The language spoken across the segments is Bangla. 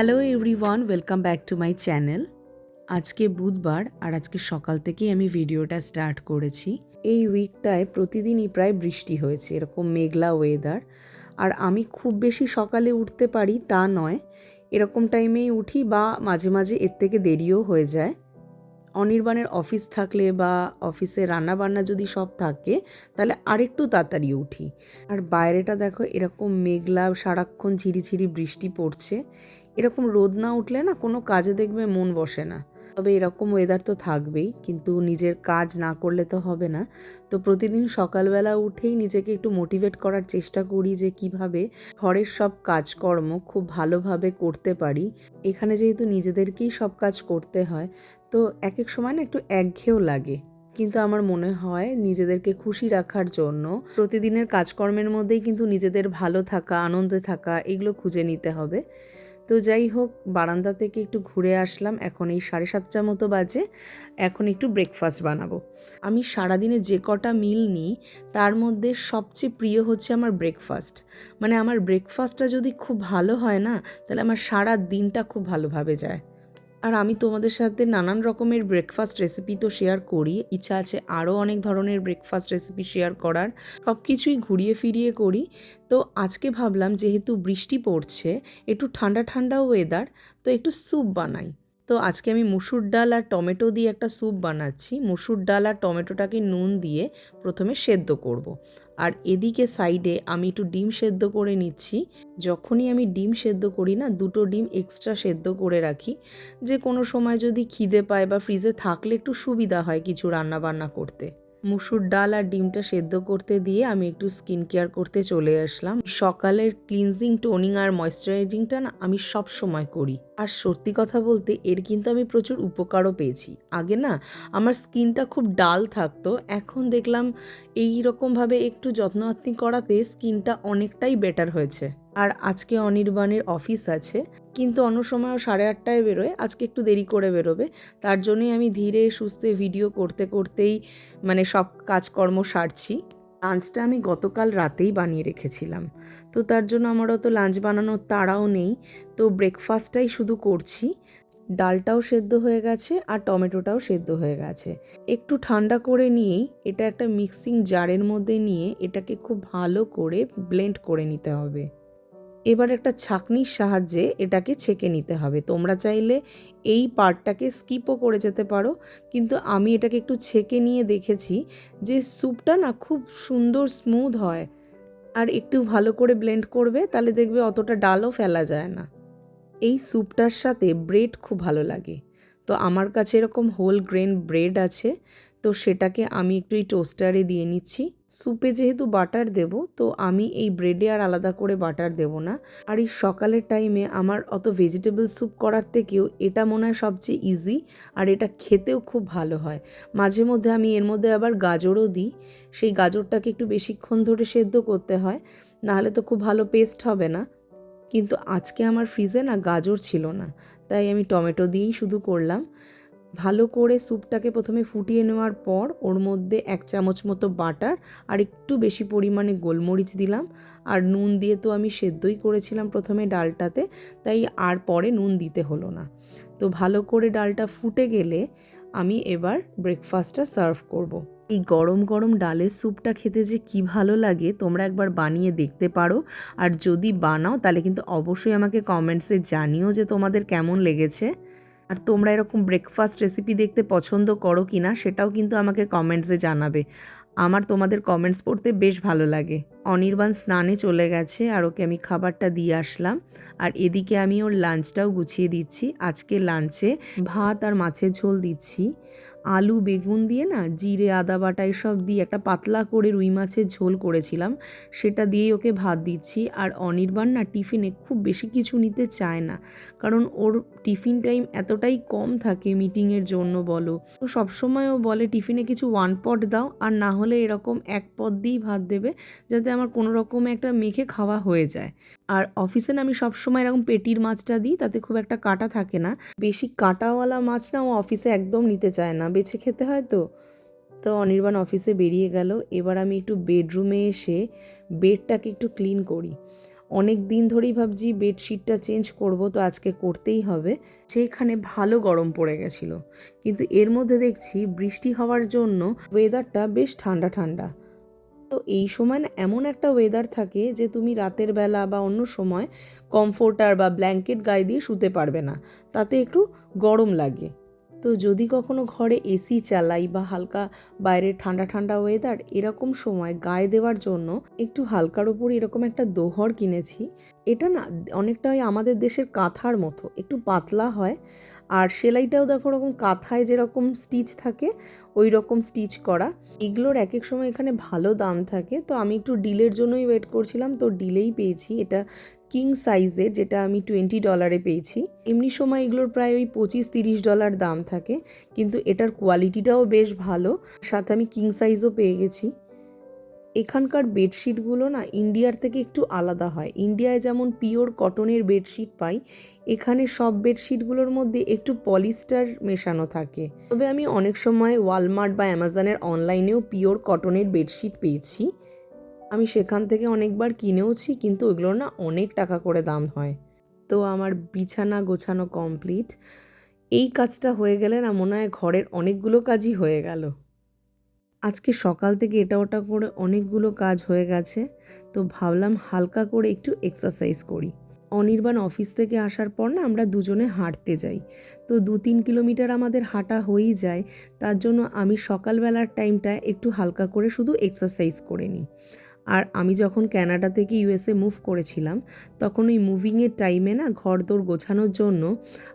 Hello everyone welcome back to my channel আজকে বুধবার আর আজকে সকাল থেকেই আমি ভিডিওটা স্টার্ট করেছি। এই উইকটায় প্রতিদিনই প্রায় বৃষ্টি হয়েছে, এরকম মেঘলা ওয়েদার আর আমি খুব বেশি সকালে উঠতে পারি তা নয়, এরকম টাইমেই উঠি বা মাঝে মাঝে এর থেকে দেরিও হয়ে যায়। অনির্বাণের অফিস থাকলে বা অফিসে রান্না বান্না যদি সব থাকে, তাহলে আরেকটু তাড়াতাড়ি উঠি। আর বাইরেটা দেখো, এরকম মেঘলা সারাক্ষণ ঝিরিঝিরি বৃষ্টি পড়ছে। এরকম রোদ না উঠলে না কোনো কাজে দেখবে মন বসে না। তবে এরকম ওয়েদার তো থাকবেই, কিন্তু নিজের কাজ না করলে তো হবে না। তো প্রতিদিন সকালবেলা উঠেই নিজেকে একটু মোটিভেট করার চেষ্টা করি যে কীভাবে ঘরের সব কাজকর্ম খুব ভালোভাবে করতে পারি। এখানে যেহেতু নিজেদেরকেই সব কাজ করতে হয়, তো এক এক সময় না একটু একঘেয়েও লাগে। কিন্তু আমার মনে হয় নিজেদেরকে খুশি রাখার জন্য প্রতিদিনের কাজকর্মের মধ্যেই কিন্তু নিজেদের ভালো থাকা, আনন্দে থাকা, এগুলো খুঁজে নিতে হবে। তো যাই হোক, বারান্দা থেকে একটু ঘুরে আসলাম। এখন এই সাড়ে সাতটার মতো বাজে। এখন একটু ব্রেকফাস্ট বানাবো। আমি সারাদিনে যে কটা মিল নিই, তার মধ্যে সবচেয়ে প্রিয় হচ্ছে আমার ব্রেকফাস্ট মানে আমার ব্রেকফাস্টটা যদি খুব ভালো হয় না, তাহলে আমার সারা দিনটা খুব ভালোভাবে যায়। আর আমি তোমাদের সাথে নানান রকমের ব্রেকফাস্ট রেসিপি তো শেয়ার করি। ইচ্ছা আছে আরও অনেক ধরনের ব্রেকফাস্ট রেসিপি শেয়ার করার। সব কিছুই ঘুরিয়ে ফিরিয়ে করি। তো আজকে ভাবলাম, যেহেতু বৃষ্টি পড়ছে, একটু ঠান্ডা ঠান্ডা ওয়েদার তো একটু স্যুপ বানাই। তো আজকে আমি মুসুর ডাল আর টমেটো দিয়ে একটা স্যুপ বানাচ্ছি। মুসুর ডাল আর টমেটোটাকে নুন দিয়ে প্রথমে সেদ্ধ করব। আর এদিকে সাইডে আমি একটু ডিম সেদ্ধ করে নিচ্ছি। যখনই আমি ডিম সেদ্ধ করি না, দুটো ডিম এক্সট্রা সেদ্ধ করে রাখি। যে কোনো সময় যদি খিদে পায় বা ফ্রিজে থাকলে একটু সুবিধা হয় কিছু রান্না বান্না করতে। মুসুর ডাল আর ডিমটা সেদ্ধ করতে দিয়ে আমি একটু স্কিন কেয়ার করতে চলে আসলাম। সকালের ক্লিনজিং, টোনিং আর ময়শ্চারাইজিংটা না আমি সব সময় করি। আর সত্যি কথা বলতে এর কিন্তু আমি প্রচুর উপকারও পেয়েছি। আগে না আমার স্কিনটা খুব ডাল থাকতো, এখন দেখলাম এই রকমভাবে একটু যত্নআত্তি করাতে স্কিনটা অনেকটাই বেটার হয়েছে। আর আজকে অনির্বাণের অফিস আছে। কিন্তু অন্য সময়ও সাড়ে আটটায় বেরোয়, আজকে একটু দেরি করে বেরোবে। তার জন্যই আমি ধীরে সুস্থে ভিডিও করতে করতেই মানে সব কাজকর্ম সারছি। লাঞ্চটা আমি গতকাল রাতেই বানিয়ে রেখেছিলাম। তো তার জন্য আমার অত লাঞ্চ বানানোর তাড়াও নেই। তো ব্রেকফাস্টটাই শুধু করছি। ডালটাও সেদ্ধ হয়ে গেছে আর টমেটোটাও সেদ্ধ হয়ে গেছে। একটু ঠান্ডা করে নিয়েই এটা একটা মিক্সিং জারের মধ্যে নিয়ে এটাকে খুব ভালো করে ব্লেন্ড করে নিতে হবে। এবার একটা ছাকনির সাহায্যে এটাকে ছেঁকে নিতে হবে। তোমরা চাইলে এই পার্টটাকে স্কিপও করে যেতে পারো। কিন্তু আমি এটাকে একটু ছেঁকে নিয়ে দেখেছি যে স্যুপটা না খুব সুন্দর স্মুথ হয়। আর একটু ভালো করে ব্লেন্ড করবে, তাহলে দেখবে অতটা ডালও ফেলা যায় না। এই স্যুপটার সাথে ব্রেড খুব ভালো লাগে। তো আমার কাছে এরকম হোল গ্রেন ব্রেড আছে, তো সেটাকে আমি একটু এই টোস্টারে দিয়ে নিচ্ছি। স্যুপে যেহেতু বাটার দেব, তো আমি এই ব্রেডে আর আলাদা করে বাটার দেব না। আর এই সকালের টাইমে আমার অত ভেজিটেবল স্যুপ করার থেকেও এটা মনে হয় সবচেয়ে ইজি আর এটা খেতেও খুব ভালো হয়। মাঝে মধ্যে আমি এর মধ্যে আবার গাজরও দিই, সেই গাজরটাকে একটু বেশিক্ষণ ধরে সেদ্ধ করতে হয়, নাহলে তো খুব ভালো পেস্ট হবে না। কিন্তু আজকে আমার ফ্রিজে না গাজর ছিল না। তাই আমি টমেটো দিয়েই শুধু করলাম। ভালো করে স্যুপটাকে প্রথমে ফুটিয়ে নেওয়ার পর ওর মধ্যে এক চামচ মতো বাটার আর একটু বেশি পরিমাণে গোলমরিচ দিলাম। আর নুন দিয়ে তো আমি সেদ্ধই করেছিলাম প্রথমে ডালটাতে, তাই আর পরে নুন দিতে হলো না। তো ভালো করে ডালটা ফুটে গেলে আমি এবার ব্রেকফাস্টটা সার্ভ করব। এই গরম গরম ডালের স্যুপটা খেতে যে কি ভালো লাগে তোমরা একবার বানিয়ে দেখতে পারো। আর যদি বানাও তাহলে কিন্তু অবশ্যই আমাকে কমেন্টসে জানিও যে তোমাদের কেমন লেগেছে। আর তোমরা এরকম ব্রেকফাস্ট রেসিপি দেখতে পছন্দ করো কি না সেটাও কিন্তু আমাকে কমেন্টসে জানাবে। আমার তোমাদের কমেন্টস পড়তে বেশ ভালো লাগে। অনির্বাণ স্নানে চলে গেছে আর ওকে আমি খাবারটা দিয়ে আসলাম। আর এদিকে আমি ওর লাঞ্চটাও গুছিয়ে দিচ্ছি। আজকে লাঞ্চে ভাত আর মাছের ঝোল দিচ্ছি। আলু, বেগুন দিয়ে না জিরে, আদা বাটা এসব দিয়ে একটা পাতলা করে রুই মাছের ঝোল করেছিলাম। সেটা দিয়েই ওকে ভাত দিচ্ছি। আর অনির্বাণ না টিফিনে খুব বেশি কিছু নিতে চায় না। কারণ ওর টিফিন টাইম এতটাই কম থাকে মিটিংয়ের জন্য বলো। তো সবসময় ও বলে, টিফিনে কিছু ওয়ান পট দাও। আর না হলে এরকম এক পদ দিয়েই ভাত দেবে। যাতে আমার কোনো রকম একটা মেখে খাওয়া হয়ে যায়। আর অফিসে না আমি সবসময় এরকম পেটির মাছটা দিই, তাতে খুব একটা কাটা থাকে না। বেশি কাটাওয়ালা মাছ না ও অফিসে একদম নিতে চায় না। বেছে খেতে হয় তো। তো অনির্বাণ অফিসে বেরিয়ে গেল। এবার আমি একটু বেডরুমে এসে বেডটাকে একটু ক্লিন করি। অনেক দিন ধরেই ভাবছি বেডশিটটা চেঞ্জ করব, তো আজকে করতেই হবে। সেইখানে ভালো গরম পড়ে গেছিল। কিন্তু এর মধ্যে দেখছি বৃষ্টি হওয়ার জন্য ওয়েদারটা বেশ ঠান্ডা ঠান্ডা। তো এই সময় না এমন একটা ওয়েদার থাকে যে তুমি রাতের বেলা বা অন্য সময় কমফোর্টার বা ব্ল্যাঙ্কেট গায়ে দিয়ে শুতে পারবে না। তাতে একটু গরম লাগে। তো যদি কখনো ঘরে এসি চালাই বা হালকা বাইরে ঠান্ডা ঠান্ডা ওয়েদার এরকম সময় গায়ে দেওয়ার জন্য একটু হালকার ওপর এরকম একটা দোহর কিনেছি। এটা না অনেকটাই আমাদের দেশের কাঁথার মতো। একটু পাতলা হয়। আর সেলাইটাও দেখো ওরকম কাঁথায় যেরকম স্টিচ থাকে ওই রকম স্টিচ করা। এগুলোর এক এক সময় এখানে ভালো দাম থাকে। তো আমি একটু ডিলের জন্যই ওয়েট করছিলাম, তো ডিলেই পেয়েছি। এটা কিং সাইজের যেটা আমি টোয়েন্টি ডলারে পেয়েছি। এমনি সময় এগুলোর প্রায় ওই পঁচিশ তিরিশ ডলার দাম থাকে। কিন্তু এটার কোয়ালিটিটাও বেশ ভালো। সাথে আমি কিং সাইজও পেয়ে গেছি। এখানকার বেডশিটগুলো না ইন্ডিয়ার থেকে একটু আলাদা হয়। ইন্ডিয়ায় যেমন পিওর কটনের বেডশিট পাই, এখানে সব বেডশিটগুলোর মধ্যে একটু পলিস্টার মেশানো থাকে। তবে আমি অনেক সময় ওয়ালমার্ট বা অ্যামাজনের অনলাইনেও পিওর কটনের বেডশিট পেয়েছি। আমি সেখান থেকে অনেকবার কিনেওছি, কিন্তু ওইগুলোর না অনেক টাকা করে দাম হয়। তো আমার বিছানা গোছানো কমপ্লিট। এই কাজটা হয়ে গেলে না মনে হয় ঘরের অনেকগুলো কাজই হয়ে গেল। আজকে সকাল থেকে এটা ওটা করে অনেকগুলো কাজ হয়ে গেছে, তো ভাবলাম হালকা করে একটু এক্সারসাইজ করি। অনির্বাণ অফিস থেকে আসার পর না আমরা দুজনে হাঁটতে যাই। তো দু তিন কিলোমিটার আমাদের হাঁটা হয়েই যায়, তার জন্য আমি সকালবেলার টাইমটা একটু হালকা করে শুধু এক্সারসাইজ করে নিই। আর আমি যখন ক্যানাডা থেকে ইউএসএ মুভ করেছিলাম, তখন ওই মুভিংয়ের টাইমে না ঘর দৌড় গোছানোর জন্য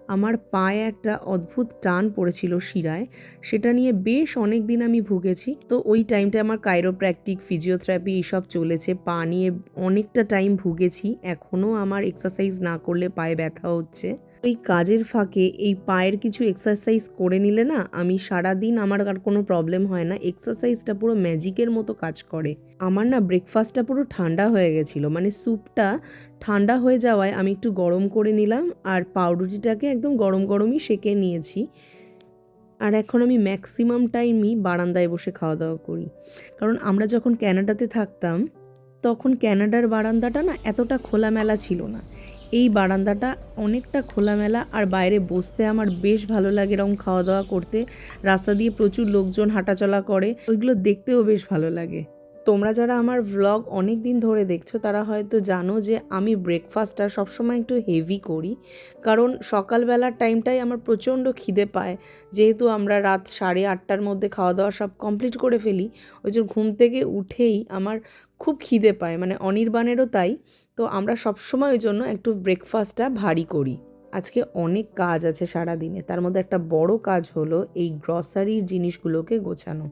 আমার পায়ে একটা অদ্ভুত টান পড়েছিল শিরায়। সেটা নিয়ে বেশ অনেক দিন আমি ভুগেছি। তো ওই টাইমটা আমার কাইরোপ্র্যাকটিক ফিজিওথেরাপি এইসব চলেছে। পা নিয়ে অনেকটা টাইম ভুগেছি। এখনও আমার এক্সারসাইজ না করলে পায়ে ব্যথা হচ্ছে। এই কাজের ফাঁকে এই পায়ের কিছু এক্সারসাইজ করে নিলে না, আমি সারা দিন আমার আর কোনো প্রবলেম হয় না। এক্সারসাইজটা পুরো ম্যাজিকের মতো কাজ করে। আমার না ব্রেকফাস্টটা পুরো ঠান্ডা হয়ে গেছিল। মানে স্যুপটা ঠান্ডা হয়ে যাওয়ায় আমি একটু গরম করে নিলাম আর পাউরুটিটাকে একদম গরম গরমই সেঁকে নিয়েছি। আর এখন আমি ম্যাক্সিমাম টাইমই বারান্দায় বসে খাওয়া দাওয়া করি। কারণ আমরা যখন ক্যানাডাতে থাকতাম, তখন ক্যানাডার বারান্দাটা না এতটা খোলামেলা ছিল না। এই বারান্দাটা অনেকটা খোলামেলা আর বাইরে বসতে আমার বেশ ভালো লাগে এরকম খাওয়া দাওয়া করতে। রাস্তা দিয়ে প্রচুর লোকজন হাঁটাচলা করে, ওইগুলো দেখতেও বেশ ভালো লাগে। তোমরা যারা আমার ভ্লগ অনেক দিন ধরে দেখছ, তারা হয়তো জানো যে আমি ব্রেকফাস্টটা সবসময় একটু হেভি করি। কারণ সকালবেলার টাইমটাই আমার প্রচণ্ড খিদে পায়। যেহেতু আমরা রাত সাড়ে আটটার মধ্যে খাওয়া দাওয়া সব কমপ্লিট করে ফেলি, ওই যে ঘুম থেকে উঠেই আমার খুব খিদে পায়। মানে অনির্বাণেরও তাই। তো আমরা সবসময় ওই জন্য একটু ব্রেকফাস্টটা ভারী করি। আজকে অনেক কাজ আছে সারা দিনে তার মধ্যে একটা বড় কাজ হলো এই গ্রসারির জিনিসগুলোকে গোছানো।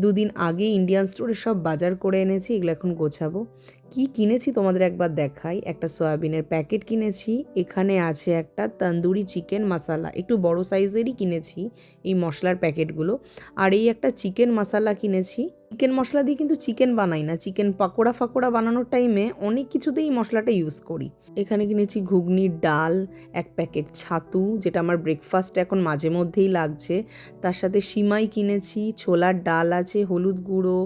দুদিন আগে ইন্ডিয়ান স্টোরে সব বাজার করে এনেছি, এগুলো এখন গোছাবো। কি কিনেছি তোমাদের একবার দেখাই? একটা সয়াবিনের প্যাকেট কিনেছি, এখানে আছে একটা তন্দুরি চিকেন মশালা। একটু বড় সাইজেরই কিনেছি এই মশলার প্যাকেটগুলো। আর এই একটা চিকেন মশালা কিনেছি। চিকেন মশলা দিয়ে কিন্তু চিকেন বানাই না, চিকেন পাকোড়া ফাকোড়া বানানোর টাইমে অনেক কিছুতেই মশলাটা ইউজ করি। এখানে কিনেছি ঘুগনির ডাল, এক প্যাকেট ছাতু, যেটা আমার ব্রেকফাস্ট এখন মাঝে মধ্যেই লাগছে। তার সাথে সিমাই কিনেছি, ছোলার ডাল আছে, হলুদ গুঁড়ো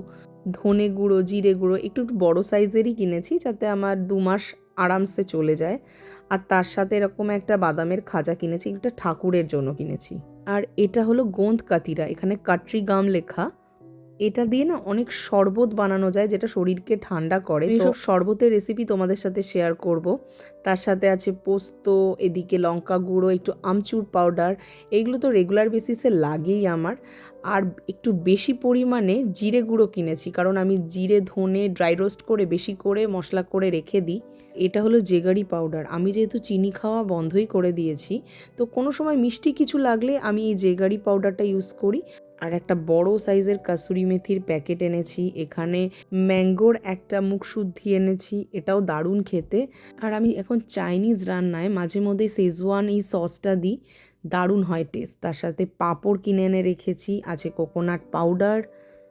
ধনে গুঁড়ো জিরে গুঁড়ো একটু একটু বড়ো সাইজেরই কিনেছি যাতে আমার দু মাস আরামসে চলে যায়। আর তার সাথে এরকম একটা বাদামের খাজা কিনেছি একটা ঠাকুরের জন্য কিনেছি। আর এটা হলো গোঁদ কাতিরা এখানে কাটরি গাম লেখা। এটা দিয়ে না অনেক শরবত বানানো যায় যেটা শরীরকে ঠান্ডা করে। সব শরবতের রেসিপি তোমাদের সাথে শেয়ার করব। তার সাথে আছে পোস্ত এদিকে লঙ্কা গুঁড়ো একটু আমচুর পাউডার এইগুলো তো রেগুলার বেসিসে লাগেই আমার। আর একটু বেশি পরিমাণে জিরে গুঁড়ো কিনেছি। কারণ আমি জিরে, ধনে ড্রাই রোস্ট করে বেশি করে মশলা করে রেখে দিই। এটা হলো জেগারি পাউডার আমি যেহেতু চিনি খাওয়া বন্ধই করে দিয়েছি, তো কোনো সময় মিষ্টি কিছু লাগলে আমি এই জেগারি পাউডারটা ইউজ করি। আর একটা বড় সাইজের কাসুরি মেথির প্যাকেট এনেছি, এখানে ম্যাঙ্গোর একটা মুখ শুদ্ধি এনেছি, এটাও দারুণ খেতে। আর আমি এখন চাইনিজ রান্নায় মাঝে মধ্যে সেজওয়ান এই সসটা দিই। দারুণ হয় টেস্ট তার সাথে পাঁপড় কিনে এনে রেখেছি, আছে কোকোনাট পাউডার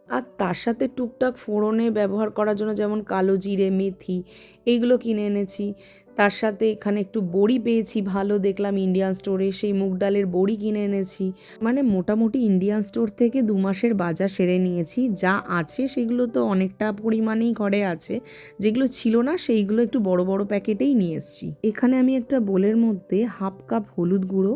আর তার সাথে টুকটাক ফোড়নে ব্যবহার করার জন্য যেমন কালো জিরে, মেথি এইগুলো কিনে এনেছি। তার সাথে এখানে একটু বড়ি পেয়েছি, ভালো দেখলাম ইন্ডিয়ান স্টোরে সেই মুগ ডালের বড়ি কিনে এনেছি। মানে মোটামুটি ইন্ডিয়ান স্টোর থেকে দু মাসের বাজার সেরে নিয়েছি। যা আছে সেগুলো তো অনেকটা পরিমাণেই ঘরে আছে। যেগুলো ছিল না, সেইগুলো একটু বড় বড় প্যাকেটেই নিয়ে এসেছি। এখানে আমি একটা বোলের মধ্যে হাফ কাপ হলুদ গুঁড়ো,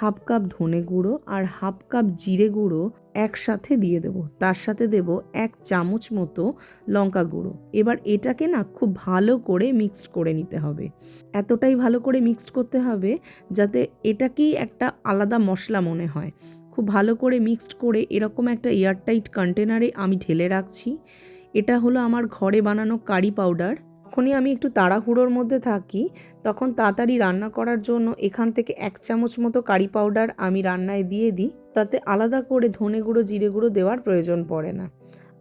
হাফ কাপ ধনে গুঁড়ো আর হাফ কাপ জিরে গুঁড়ো একসাথে দিয়ে দেবো। তার সাথে দেব এক চামচ মতো লঙ্কা গুঁড়ো। এবার এটাকে না খুব ভালো করে মিক্সড করে নিতে হবে। এতটাই ভালো করে মিক্সড করতে হবে যাতে এটাকেই একটা আলাদা মশলা মনে হয়। খুব ভালো করে মিক্সড করে এরকম একটা এয়ারটাইট কন্টেনারে আমি ঢেলে রাখছি। এটা হলো আমার ঘরে বানানো কারি পাউডার। যখনই আমি একটু তাড়াহুড়োর মধ্যে থাকি, তখন তাড়াতাড়ি রান্না করার জন্য এখান থেকে এক চামচ মতো কারি পাউডার আমি রান্নায় দিয়ে দিই। তাতে আলাদা করে ধনে গুঁড়ো, জিরে গুঁড়ো দেওয়ার প্রয়োজন পড়ে না।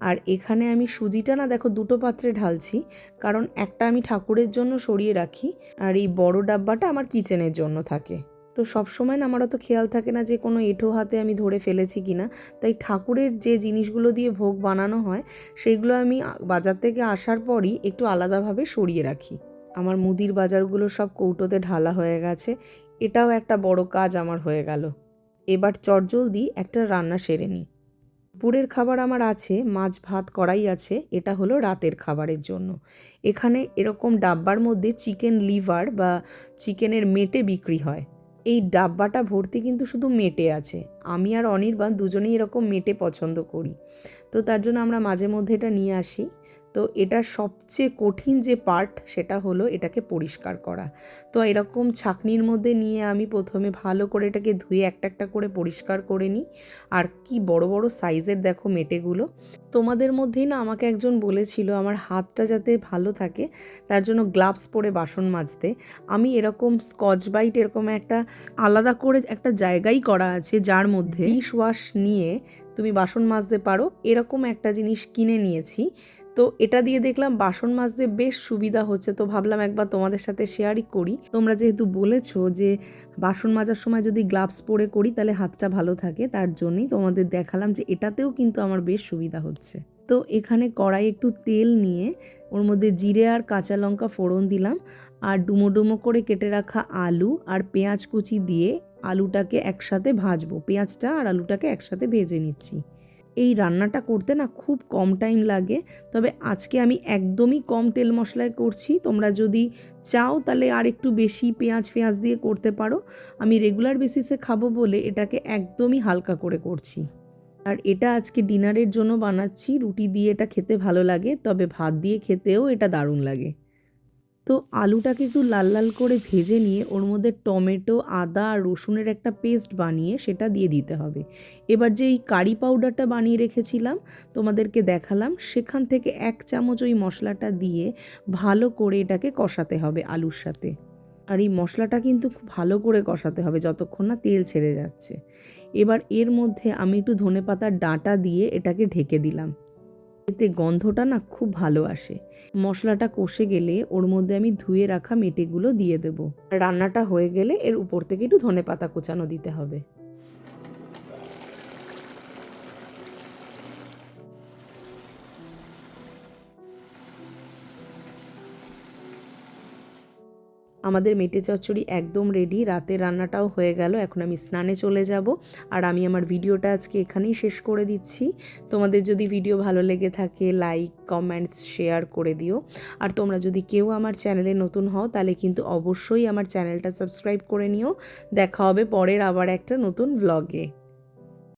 আর এখানে আমি সুজিটা না, দেখো দুটো পাত্রে ঢালছি, কারণ একটা আমি ঠাকুরের জন্য সরিয়ে রাখি, আর এই বড় ডাব্বাটা আমার কিচেনের জন্য থাকে। তো সব সময় না আমার অত খেয়াল থাকে না যে কোনো এঁঠো হাতে আমি ধরে ফেলেছি কি না তাই ঠাকুরের যে জিনিসগুলো দিয়ে ভোগ বানানো হয় সেইগুলো আমি বাজার থেকে আসার পরই একটু আলাদাভাবে সরিয়ে রাখি। আমার মুদির বাজারগুলো সব কৌটোতে ঢালা হয়ে গেছে, এটাও একটা বড় কাজ আমার হয়ে গেল। এবার চটজলদি একটা রান্না সেরে নিই। দুপুরের খাবার আমার আছে, মাছ ভাত করাই আছে, এটা হলো রাতের খাবারের জন্য। এখানে এরকম ডাব্বার মধ্যে চিকেন লিভার বা চিকেনের মেটে বিক্রি হয়। এই ডাব্বাটা ভর্তি কিন্তু শুধু মেটে আছে। আমি আর অনির্বাণ দুজনেই এরকম মেটে পছন্দ করি। তো তার জন্য আমরা মাঝে মধ্যে এটা নিয়ে আসি। তো এটার সবচেয়ে কঠিন যে পার্ট সেটা হলো এটাকে পরিষ্কার করা। তো এরকম ছাকনির মধ্যে নিয়ে আমি প্রথমে ভালো করে এটাকে ধুয়ে একটা একটা করে পরিষ্কার করে নিই। আর কি বড় বড় সাইজের দেখো মেটেগুলো। তোমাদের মধ্যেই না আমাকে একজন বলেছিল আমার হাতটা যাতে ভালো থাকে, তার জন্য গ্লাভস পরে বাসন মাজতে। আমি এরকম স্কচ বাইট এরকম একটা আলাদা করে একটা জায়গাই করা আছে যার মধ্যে ডিশ ওয়াশ নিয়ে তুমি বাসন মাজতে পারো। এরকম একটা জিনিস কিনে নিয়েছি। তো এটা দিয়ে দেখলাম বাসন মাজতে বেশ সুবিধা হচ্ছে। তো ভাবলাম একবার তোমাদের সাথে শেয়ারই করি। তোমরা যেহেতু বলেছ যে বাসন মাজার সময় যদি গ্লাভস পরে করি, তাহলে হাতটা ভালো থাকে, তার জন্যই তোমাদের দেখালাম যে এটাতেও কিন্তু আমার বেশ সুবিধা হচ্ছে। তো এখানে কড়াই একটু তেল নিয়ে ওর মধ্যে জিরে আর কাঁচা লঙ্কা ফোড়ন দিলাম আর ডুমো ডুমো করে কেটে রাখা আলু আর পেঁয়াজ কুচি দিয়ে আলুটাকে একসাথে ভাজবো। পেঁয়াজটা আর আলুটাকে একসাথে ভেজে নিচ্ছি। এই রান্নাটা করতে না খুব কম টাইম লাগে। তবে আজকে আমি একদমই কম তেল মশলায় করছি। তোমরা যদি চাও তাহলে আর একটু বেশি পেঁয়াজ ফেঁয়াজ দিয়ে করতে পারো। আমি রেগুলার বেসিসে খাব বলে এটাকে একদমই হালকা করে করছি। আর এটা আজকে ডিনারের জন্য বানাচ্ছি। রুটি দিয়ে এটা খেতে ভালো লাগে, তবে ভাত দিয়ে খেতেও এটা দারুণ লাগে। তো আলুটাকে একটু লাল লাল করে ভেজে নিয়ে ওর মধ্যে টমেটো, আদা আর রসুনের একটা পেস্ট বানিয়ে সেটা দিয়ে দিতে হবে। এবার যে এই কারি পাউডারটা বানিয়ে রেখেছিলাম, তোমাদেরকে দেখালাম, সেখান থেকে এক চামচ ওই মশলাটা দিয়ে ভালো করে এটাকে কষাতে হবে আলুর সাথে। আর এই মশলাটা কিন্তু খুব ভালো করে কষাতে হবে যতক্ষণ না তেল ছেড়ে যাচ্ছে। এবার এর মধ্যে আমি একটু ধনে পাতার ডাঁটা দিয়ে এটাকে ঢেকে দিলাম। এতে গন্ধটা না খুব ভালো আসে। মশলাটা কষে গেলে ওর মধ্যে আমি ধুয়ে রাখা মেটেগুলো দিয়ে দেবো। রান্নাটা হয়ে গেলে এর উপর থেকে একটু ধনে পাতা কুচানো দিতে হবে। আমাদের মেটে চচ্চড়ি একদম রেডি রাতের রান্নাটাও হয়ে গেল, এখন আমি স্নানে চলে যাব। আর আমি আমার ভিডিওটা আজকে এখানেই শেষ করে দিচ্ছি। তোমাদের যদি ভিডিও ভালো লেগে থাকে লাইক কমেন্টস শেয়ার করে দিও। আর তোমরা যদি কেউ আমার চ্যানেলে নতুন হও, তাহলে কিন্তু অবশ্যই আমার চ্যানেলটা সাবস্ক্রাইব করে নিও। দেখা হবে পরের আবার একটা নতুন ব্লগে